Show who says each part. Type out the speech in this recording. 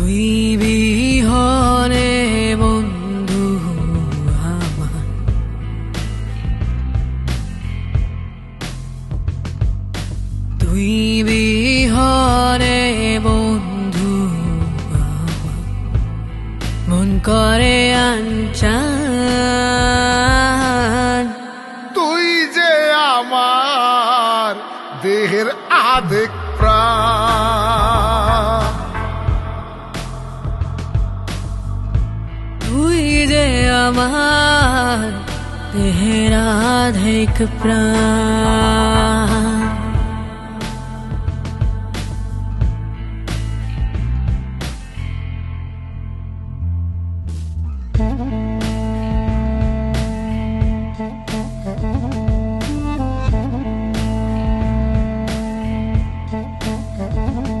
Speaker 1: তুই বিহনে বন্ধু আমার। তুই বিহনে বন্ধু আমার। মন করে আনচান।
Speaker 2: তুই যে আমার দেহের আধেক প্রাণ।
Speaker 1: দে আমার দেহের আধেক প্রাণ Mm-hmm.